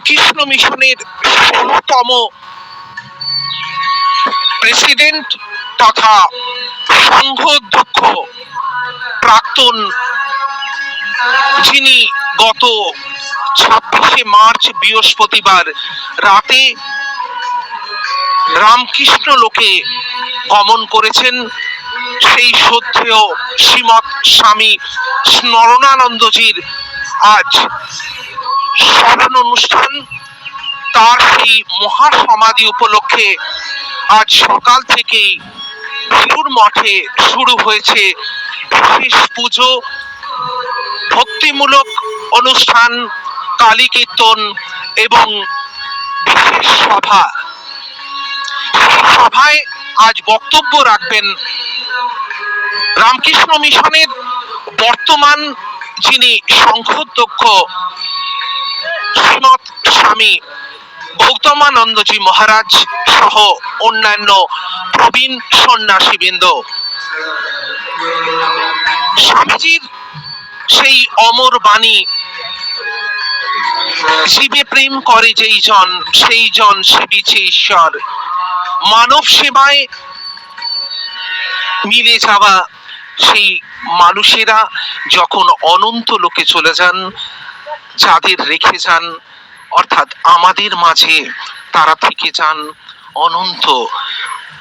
রামকৃষ্ণ মিশনের ষোলতম প্রেসিডেন্ট তথা সংঘ অধ্যক্ষ প্রাক্তন যিনি গত ছাব্বিশে মার্চ বৃহস্পতিবার রাতে রামকৃষ্ণ লোকে গমন করেছেন, সেই শ্রদ্ধেয় শ্রীমৎ স্বামী স্মরণানন্দজির আজ স্মরণ অনুষ্ঠান, তার সেই মহাসমাধি উপলক্ষে আজ সকাল থেকেই বেলুর মঠে শুরু হয়েছে বিশেষ পুজো, ভক্তিমূলক অনুষ্ঠান, কালী কীর্তন এবং বিশেষ সভা। সভায় আজ বক্তব্য রাখবেন রামকৃষ্ণ মিশনের বর্তমান যিনি সংঘধ্যক্ষ শ্রীমৎ স্বামী গৌতমানন্দজি মহারাজ সহ অন্যান্য প্রবীণ সন্ন্যাসীবৃন্দ। স্বামীজির সেই অমর বাণী জীবে প্রেম করে যেই জন, সেই জন সেবিছে ঈশ্বর। মানব সেবায় মিলে যাওয়া সেই মানুষেরা যখন অনন্ত লোকে চলে যান যাদের রেখে যান, অর্থাৎ আমাদের মাঝে তারা থেকে যান অনন্ত।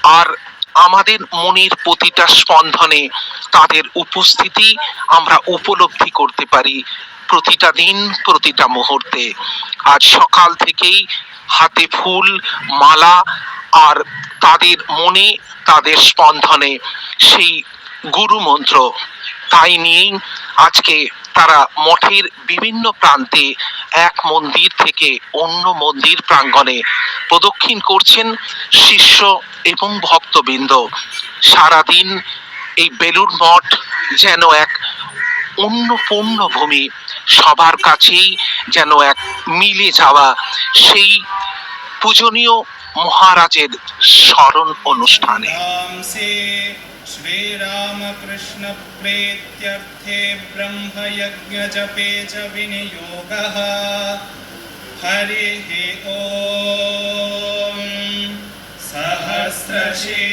আর আমাদের মনের প্রতিটা স্পন্দনে তাদের উপস্থিতি আমরা উপলব্ধি করতে পারি প্রতিটা দিন, প্রতিটা মুহূর্তে। আজ সকাল থেকেই হাতে ফুল, মালা আর তাদের মনে, তাদের স্পন্দনে সেই গুরু মন্ত্র তাই নিয়েই আজকে তারা মঠের বিভিন্ন প্রান্তে এক মন্দির থেকে অন্য মন্দির প্রাঙ্গণে প্রদক্ষিণ করছেন শিষ্য এবং ভক্তবৃন্দ। সারাদিন এই বেলুর মঠ যেন এক অন্য পূর্ণ ভূমি সবার কাছেই যেন এক মিলে যাওয়া সেই পূজনীয় মহারাজের স্মরণ অনুষ্ঠানে। श्रीरामकृष्णप्रेत्यर्थे ब्रह्मयज्ञजपे च विनियोगः हरिः ॐ सहस्रशे